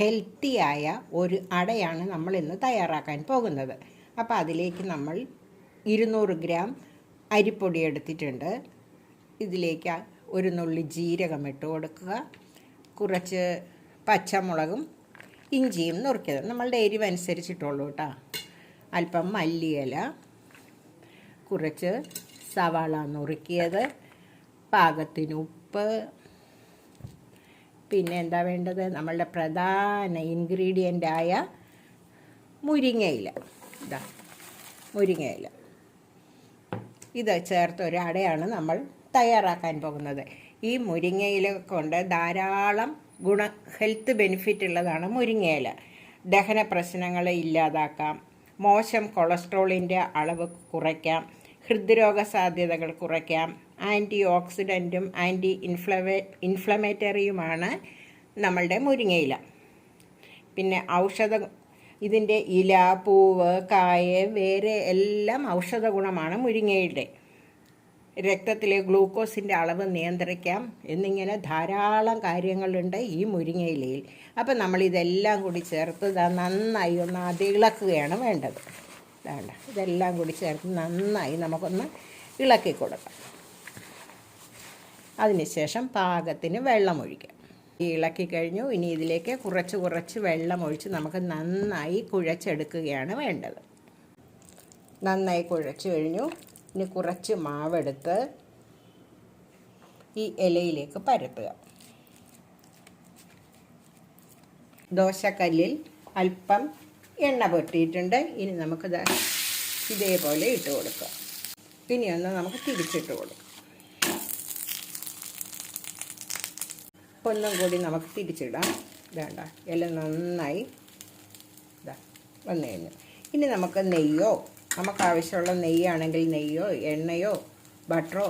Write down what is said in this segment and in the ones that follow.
ഹെൽത്തിയായ ഒരു അടയാണ് നമ്മൾ ഇന്ന് തയ്യാറാക്കാൻ പോകുന്നത്. അപ്പോൾ അതിലേക്ക് നമ്മൾ ഇരുന്നൂറ് ഗ്രാം അരിപ്പൊടി എടുത്തിട്ടുണ്ട്. ഇതിലേക്ക് ഒരു നുള്ളി ജീരകം ഇട്ട് കൊടുക്കുക. കുറച്ച് പച്ചമുളകും ഇഞ്ചിയും നുറുക്കിയത് നമ്മളുടെ എരിവ് അനുസരിച്ചിട്ടുള്ളൂ കേട്ടോ അല്പം മല്ലിയില കുറച്ച് സവാള നുറുക്കിയത് പാകത്തിന് ഉപ്പ് പിന്നെ എന്താ വേണ്ടത്? നമ്മളുടെ പ്രധാന ഇൻഗ്രീഡിയന്റായ മുരിങ്ങയില. ഇതാ മുരിങ്ങയില. ഇത് ചേർത്ത് ഒരു നമ്മൾ തയ്യാറാക്കാൻ പോകുന്നത്. ഈ മുരിങ്ങയില കൊണ്ട് ധാരാളം ഗുണ ഹെൽത്ത് ബെനിഫിറ്റ് ഉള്ളതാണ് മുരിങ്ങയില. ദഹന പ്രശ്നങ്ങളെ ഇല്ലാതാക്കാം. മോശം കൊളസ്ട്രോളിന്റെ അളവ് കുറയ്ക്കാം. ഹൃദ്രോഗ സാധ്യതകൾ കുറയ്ക്കാം. ആന്റി ഓക്സിഡന്റും ആന്റി ഇൻഫ്ലമേ ഇൻഫ്ലമേറ്ററിയുമാണ് നമ്മളുടെ മുരിങ്ങയില. പിന്നെ ഔഷധ ഇതിന്റെ ഇല പൂവ് കായ വേറെ എല്ലാം ഔഷധ ഗുണമാണ് മുരിങ്ങയുടെ. രക്തത്തിലെ ഗ്ലൂക്കോസിന്റെ അളവ് നിയന്ത്രിക്കാം എന്നിങ്ങനെ ധാരാളം കാര്യങ്ങളുണ്ട് ഈ മുരിങ്ങയിലയിൽ. അപ്പം നമ്മളിതെല്ലാം കൂടി ചേർത്ത് നന്നായി ഒന്ന് അതിളക്കുകയാണ് വേണ്ടത്. വേണ്ട. ഇതെല്ലാം കൂടി ചേർത്ത് നന്നായി നമുക്കൊന്ന് ഇളക്കി കൊടുക്കാം. അതിനുശേഷം പാകത്തിന് വെള്ളം ഒഴിക്കാം. ഈ ഇളക്കി കഴിഞ്ഞു. ഇനി ഇതിലേക്ക് കുറച്ച് കുറച്ച് വെള്ളം ഒഴിച്ച് നമുക്ക് നന്നായി കുഴച്ചെടുക്കുകയാണ് വേണ്ടത്. നന്നായി കുഴച്ച് കഴിഞ്ഞു. ഇനി കുറച്ച് മാവെടുത്ത് ഈ ഇലയിലേക്ക് പരത്തുക. ദോശക്കല്ലിൽ അല്പം എണ്ണ പൊട്ടിയിട്ടുണ്ട്. ഇനി നമുക്ക് ഇതേപോലെ ഇട്ട് കൊടുക്കാം. ഇനി ഒന്ന് നമുക്ക് തിരിച്ചിട്ട് കൊടുക്കാം. ഒന്നും കൂടി നമുക്ക് തിരിച്ചിടാം. വേണ്ട ഇല നന്നായി ഇതാ വന്നു കഴിഞ്ഞു. ഇനി നമുക്ക് നെയ്യോ നമുക്ക് ആവശ്യമുള്ള നെയ്യാണെങ്കിൽ നെയ്യോ എണ്ണയോ ബട്ടറോ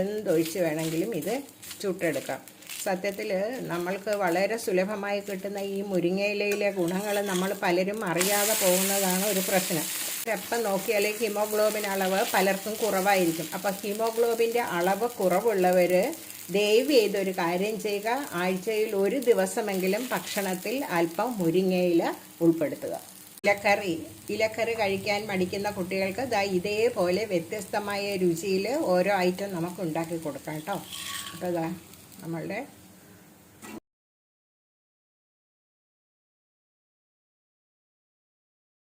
എന്തൊഴിച്ച് വേണമെങ്കിലും ഇത് ചുട്ടെടുക്കാം. സത്യത്തിൽ നമ്മൾക്ക് വളരെ സുലഭമായി കിട്ടുന്ന ഈ മുരിങ്ങയിലയിലെ ഗുണങ്ങൾ നമ്മൾ പലരും അറിയാതെ പോകുന്നതാണ് ഒരു പ്രശ്നം. എപ്പം നോക്കിയാലേ ഹീമോഗ്ലോബിൻ അളവ് പലർക്കും കുറവായിരിക്കും. അപ്പോൾ ഹീമോഗ്ലോബിന്റെ അളവ് കുറവുള്ളവർ ദയവ് ചെയ്തൊരു കാര്യം ചെയ്യുക. ആഴ്ചയിൽ ഒരു ദിവസമെങ്കിലും ഭക്ഷണത്തിൽ അല്പം മുരിങ്ങയില ഉൾപ്പെടുത്തുക. ഇലക്കറി ഇലക്കറി കഴിക്കാൻ മടിക്കുന്ന കുട്ടികൾക്ക് ദാ ഇതേപോലെ വ്യത്യസ്തമായ രുചിയിൽ ഓരോ ഐറ്റം നമുക്ക് ഉണ്ടാക്കി കൊടുക്കാം കേട്ടോ. അപ്പോൾ നമ്മളുടെ